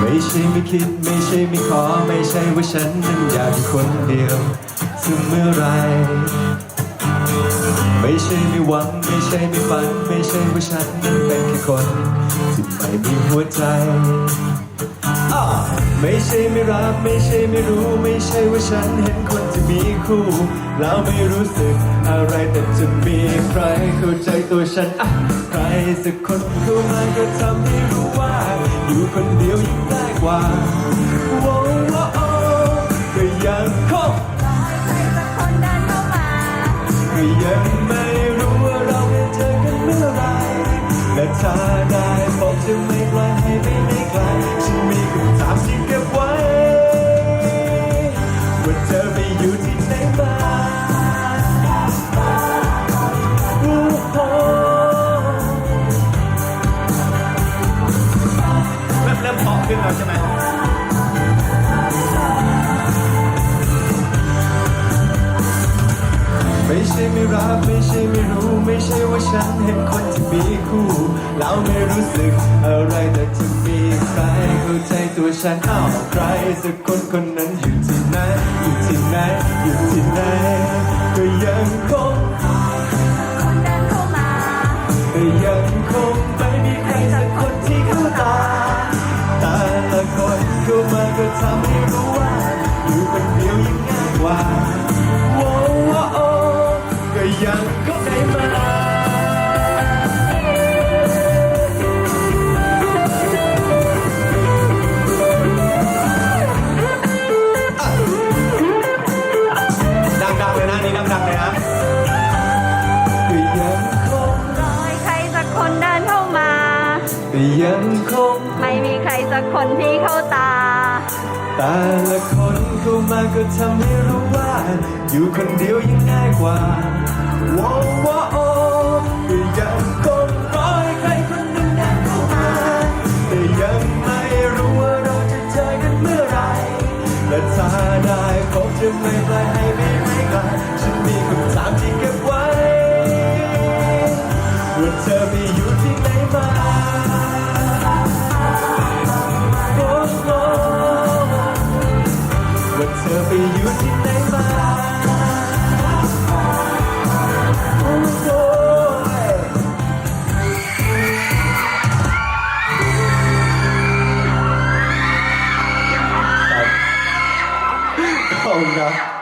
ไม่ใช่ไม่คิดไม่ใช่ไม่ขอไม่ใช่ว่าฉันนั้นอยากคนเดียวถึงเมื่อไร ไม่ใช่ไม่หวังไม่ใช่ไม่ฝัน ไม่ใช่ว่าฉันนั้นเป็นแค่คนที่ไม่มีหัวใจ ไม่ใช่ไม่รักไม่ใช่ไม่รู้ ไม่ใช่ว่าฉันเห็นคนที่มีคู่ แล้วไม่รู้สึกอะไรแต่จะมีใครเข้าใจตัวฉันอะใครสักคนเข้ามาก็ทำให้รู้ว่า อยู่คนเดียวยิ่งง่ายกว่าโว้โว้โอ้ก็ยังคงใครสักคนเดินเข้ามาก็ยังไม่รู้ว่าเราจะเจอกันเมื่อไหรและถ้าได้บอกจะไม่ ขึ้นแล้วใช่ไหมไม่ใช่ไม่รักไม่ใช่ไม่รู้ ไม่ใช่ว่าฉันเห็นคนที่มีคู่ แล้วไม่รู้สึกอะไรแต่จะมีใครเข้าใจตัวฉันอ้าวใครสักคนคนนั้นอยู่ที่ไหน ที่ไหนอยู่ที่ไหนก็ยังคงคนเดินเข้ามาก็ยังคงไม่มีใครสักคนที่เข้าตาแต่ละคนเข้ามาก็ทำให้รู้ว่าอยู่คนเดียวยิ่งง่ายกว่า ยังคงไม่มีใครสักคนที่เข้าตา แต่ละคนเข้ามาก็ทำให้รู้ว่า อยู่คนเดียวยังง่ายกว่าว้าวว้า อไปอยู่ที่ไหนมาโอ้โหขอบคุณครับ